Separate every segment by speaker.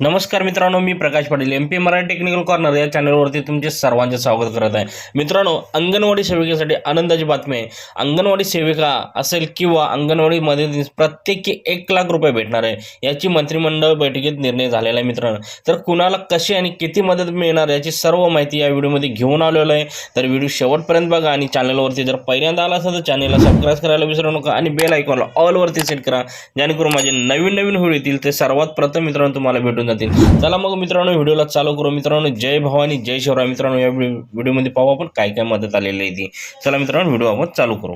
Speaker 1: नमस्कार मित्रांनो मी Prakash Patil M P Marathi technical corner या चॅनलवरती तुमचे सर्वांचे स्वागत करत आहे. मित्रांनो अंगणवाडी सेविकेसाठी आनंदाची बातमी आहे. अंगणवाडी सेविका असेल किंवा अंगणवाडीमध्ये प्रत्येकी एक लाख रुपये भेटणार आहे याची मंत्रिमंडळ बैठकीत निर्णय झालेला आहे मित्रांनो. तर कुणाला कशी आणि किती मदत मिळणार याची सर्व माहिती या व्हिडिओमध्ये घेऊन आलेलो आहे. तर व्हिडिओ शेवटपर्यंत बघा आणि चॅनलवरती जर पहिल्यांदा आला असेल तर चॅनलला सबस्क्राईब करायला विसरू नका आणि बेल आयकॉनला ऑलवरती सेट करा. जेणेकरून माझे नवीन नवीन व्हिडिओ येतील ते सर्वात प्रथम मित्रांनो तुम्हाला भेटून जातील. चला मग मित्रांनो व्हिडिओला चालू करू. मित्रांनो जय भवानी जय शिवराय. मित्रांनो या व्हिडिओमध्ये पाहू आपण काय काय मदत आलेली आहे ती. चला मित्रांनो व्हिडिओ आपण चालू करू.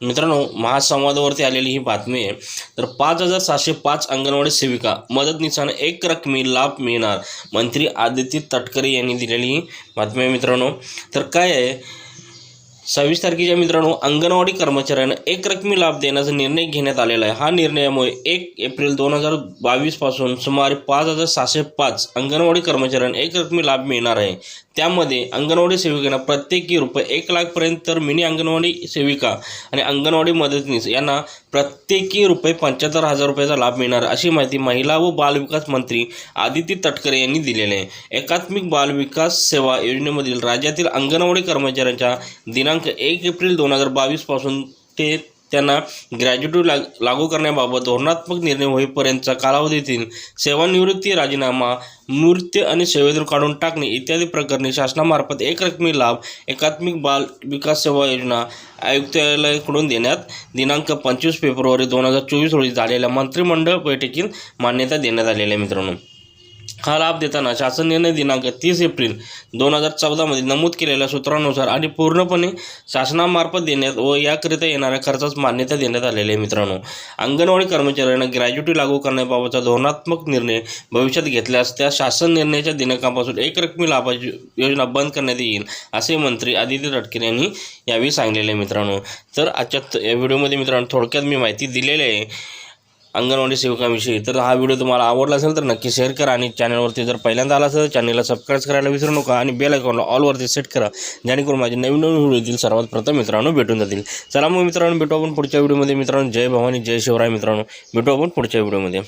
Speaker 1: मित्रांनो महासंवादावरती आलेली ही बातमी आहे. तर पाच हजार सहाशे पाच अंगणवाडी सेविका मदतनीसानं एक रकमी लाभ मिळणार मंत्री आदित्य तटकरे यांनी दिलेली ही बातमी आहे मित्रांनो. तर काय आहे? सव्वीस तारखेच्या मित्रांनो अंगणवाडी कर्मचाऱ्यांना एकरकमी लाभ देण्याचा निर्णय घेण्यात आलेला आहे. हा निर्णयामुळे एक एप्रिल दोन हजार बावीसपासून सुमारे पाच हजार सहाशे पाच अंगणवाडी कर्मचाऱ्यांना एकरकमी लाभ मिळणार आहे. त्यामध्ये अंगणवाडी सेविकांना प्रत्येकी रुपये एक लाखपर्यंत तर मिनी अंगणवाडी सेविका आणि अंगणवाडी मदतनीस यांना प्रत्येकी रुपये पंच्याहत्तर हजार रुपयाचा लाभ मिळणार अशी माहिती महिला व बालविकास मंत्री आदित्य तटकरे यांनी दिलेली आहे. एकात्मिक बालविकास सेवा योजनेमधील राज्यातील अंगणवाडी कर्मचाऱ्यांच्या दिनांक एक एप्रिल दोन हजार बावीसपासून ते त्यांना ग्रॅज्युटी लाग लागू करण्याबाबत धोरणात्मक निर्णय होईपर्यंतचा कालावधीतील सेवानिवृत्ती राजीनामा मृत्यू आणि सेवेतून काढून टाकणे इत्यादी प्रकरणी शासनामार्फत एकरकमी लाभ एकात्मिक बाल विकास सेवा योजना आयुक्तालयाकडून देण्यात दिनांक पंचवीस फेब्रुवारी दोन हजार चोवीस रोजी झालेल्या मंत्रिमंडळ बैठकीत मान्यता देण्यात आलेली आहे मित्रांनो. हा लाभ देताना शासन निर्णय दिनांक तीस एप्रिल दोन हजार चौदामध्ये नमूद केलेल्या सूत्रानुसार आणि पूर्णपणे शासनामार्फत देण्यात व याकरिता येणाऱ्या खर्चास मान्यता देण्यात आलेली आहे मित्रांनो. अंगणवाडी कर्मचाऱ्यांना ग्रॅज्युटी लागू करण्याबाबतचा धोरणात्मक निर्णय भविष्यात घेतल्यास त्या शासन निर्णयाच्या दिनांकापासून एकरकमी लाभाची योजना बंद करण्यात येईल असे मंत्री आदित्य तटकरे यांनी यावेळी सांगलेले आहे मित्रांनो. तर आजच्या या व्हिडिओमध्ये मित्रांनो थोडक्यात मी माहिती दिलेली आहे. अंगणवाडी सेवकांविषयी. तर हा व्हिडिओ तुम्हाला आवडला असेल तर नक्की शेअर करा आणि चॅनलवरती जर पहिल्यांदा आला असेल तर चॅनलला सबस्क्राईब करायला विसरू नका आणि बेल आयकॉनला ऑलवरती सेट करा. जेणेकरून माझे नवीन नवीन व्हिडिओ येतील सर्वात प्रथम मित्रांनो भेटून जातील. चला मग मित्रांनो भेटू आपण पुढच्या व्हिडिओमध्ये. मित्रांनो जय भवानी जय शिवराय मित्रांनो. भेटू आपण पुढच्या व्हिडिओमध्ये.